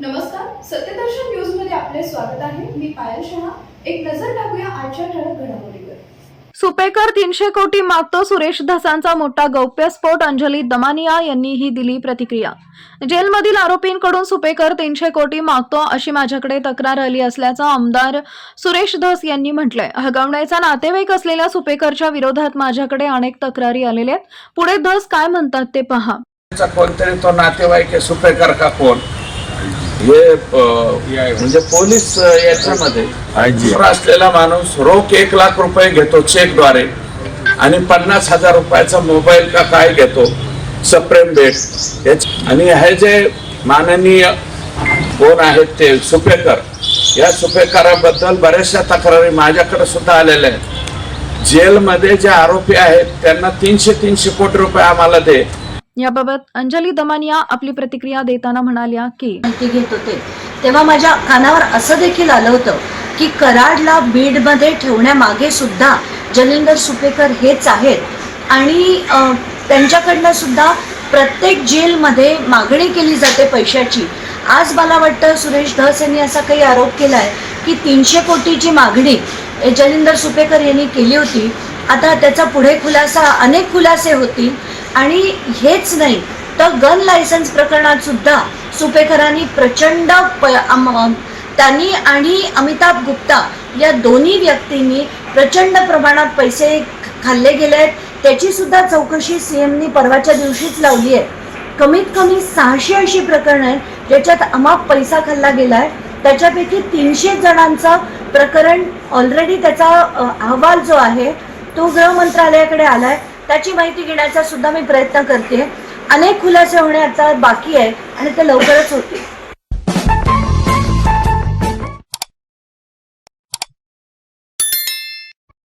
नमस्कार सत्यदर्शन न्यूजमध्ये आपले स्वागत आहे. मी पायल शहा. एक नजर टाकूया आजच्या ठळक घडामोडीवर. सुपेकर तीनशे कोटी मागतो सुरेश धसांचा मोठा गौप्यस्फोट अंजली दमानिया यांनीही दिली प्रतिक्रिया. जेलमधील आरोपींकडून सुपेकर तीनशे कोटी मागतो अशी माझ्याकडे तक्रार आली असल्याचं आमदार सुरेश धस यांनी म्हटलंय. हगवण्याचा नातेवाईक असलेल्या सुपेकरच्या विरोधात माझ्याकडे अनेक तक्रारी आलेल्या आहेत. पुढे धस काय म्हणतात ते पहा. कोणतरी तो नातेवाईक आहे सुपेकर का कोण? हे म्हणजे पोलीस याच्यामध्ये असलेला माणूस रोख एक लाख रुपये घेतो चेकद्वारे आणि पन्नास हजार रुपयाचा मोबाईल का काय घेतो सप्रेम भेट याच- आणि हे जे माननीय कोण आहेत ते सुपेकर. या सुपेकराबद्दल बऱ्याचशा तक्रारी माझ्याकडे सुद्धा आलेल्या आहेत. जेलमध्ये जे आरोपी आहेत त्यांना तीनशे तीनशे कोटी रुपये आम्हाला दे. याबाबत अंजली दमानिया आपली प्रतिक्रिया देताना म्हणाल्या की माहिती घेत होते. तेव्हा माझ्या कानावर असं देखील आलं होतं की कराडला बीडमध्ये ठेवण्यामागे सुद्धा जलिंदर सुपेकर हेच आहेत. आणि त्यांच्याकडनं सुद्धा प्रत्येक जेलमध्ये मागणी केली जाते पैशाची. आज मला वाटतं सुरेश धस यांनी असा काही आरोप केला आहे की तीनशे कोटीची मागणी जलिंदर सुपेकर यांनी केली होती. आता त्याचा पुढे खुलासा अनेक खुलासे होतील. आणि हेच नाही तर गन लायसन्स प्रकरणात सुद्धा सुपेकरांनी प्रचंड प त्यांनी आणि अमिताभ गुप्ता या दोन्ही व्यक्तींनी प्रचंड प्रमाणात पैसे खाल्ले गेले आहेत. त्याची सुद्धा चौकशी सी एमनी परवाच्या दिवशीच लावली आहे. कमीत कमी सहाशे अशी प्रकरणं आहेत ज्याच्यात अमाप पैसा खाल्ला गेला आहे. त्याच्यापैकी तीनशे जणांचा प्रकरण ऑलरेडी त्याचा अहवाल जो आहे तो गृह मंत्रालयाकडे आला आहे त्याची माहिती घेण्याचा सुद्धा मी प्रयत्न करते. अनेक खुलासे होणे आता बाकी आहे आणि ते लवकरच होतील.